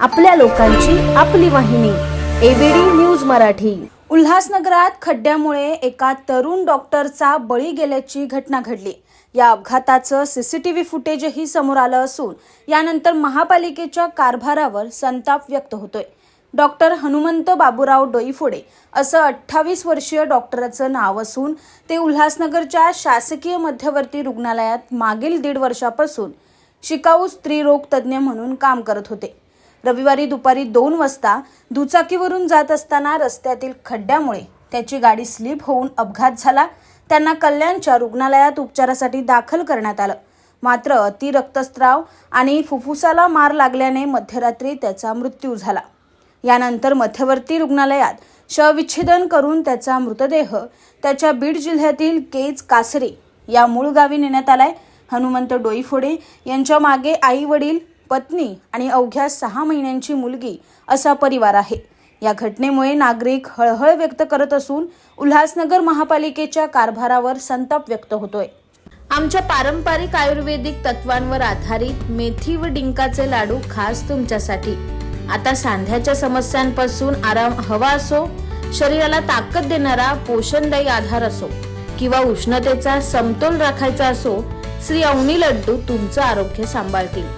आपल्या लोकांची आपली वाहिनी एबीडी न्यूज मराठी. उल्हासनगरात खड्ड्यामुळे एका तरुण डॉक्टरचा बळी गेल्याची घटना घडली. या अपघाताचं सीसीटीव्ही फुटेजही समोर आलं असून यानंतर महापालिकेच्या कारभारावर संताप व्यक्त होतोय. डॉक्टर हनुमंत बाबूराव डोईफोडे असं अठ्ठावीस वर्षीय डॉक्टराचं नाव असून ते उल्हासनगरच्या शासकीय मध्यवर्ती रुग्णालयात मागील दीड वर्षापासून शिकाऊ स्त्रीरोग तज्ज्ञ म्हणून काम करत होते. रविवारी दुपारी दोन वाजता दुचाकीवरून जात असताना रस्त्यातील खड्ड्यामुळे त्याची गाडी स्लिप होऊन अपघात झाला. त्यांना कल्याणच्या रुग्णालयात उपचारासाठी दाखल करण्यात आलं. मात्र अति रक्तस्त्राव आणि फुफ्फुसाला मार लागल्याने मध्यरात्री त्याचा मृत्यू झाला. यानंतर मध्यवर्ती रुग्णालयात शवविच्छेदन करून त्याचा मृतदेह त्याच्या बीड जिल्ह्यातील केज कासरे या मूळ गावी नेण्यात आलाय. हनुमंत डोईफोडे यांच्या मागे आई वडील पत्नी आणि अवघ्या सहा महिन्यांची मुलगी असा परिवार आहे. या घटनेमुळे नागरिक हळहळ व्यक्त करत असून उल्हासनगर महापालिकेच्या कारभारावर संताप व्यक्त होतोय. आमच्या पारंपरिक आयुर्वेदिक तत्वांवर आधारित मेथी व डिंकाचे लाडू खास तुमच्यासाठी. आता सांध्याच्या समस्यांपासून आराम हवा असो शरीराला ताकद देणारा पोषणदायी आधार असो किंवा उष्णतेचा समतोल राखायचा असो श्री अवनी लड्डू तुमचं आरोग्य सांभाळतील.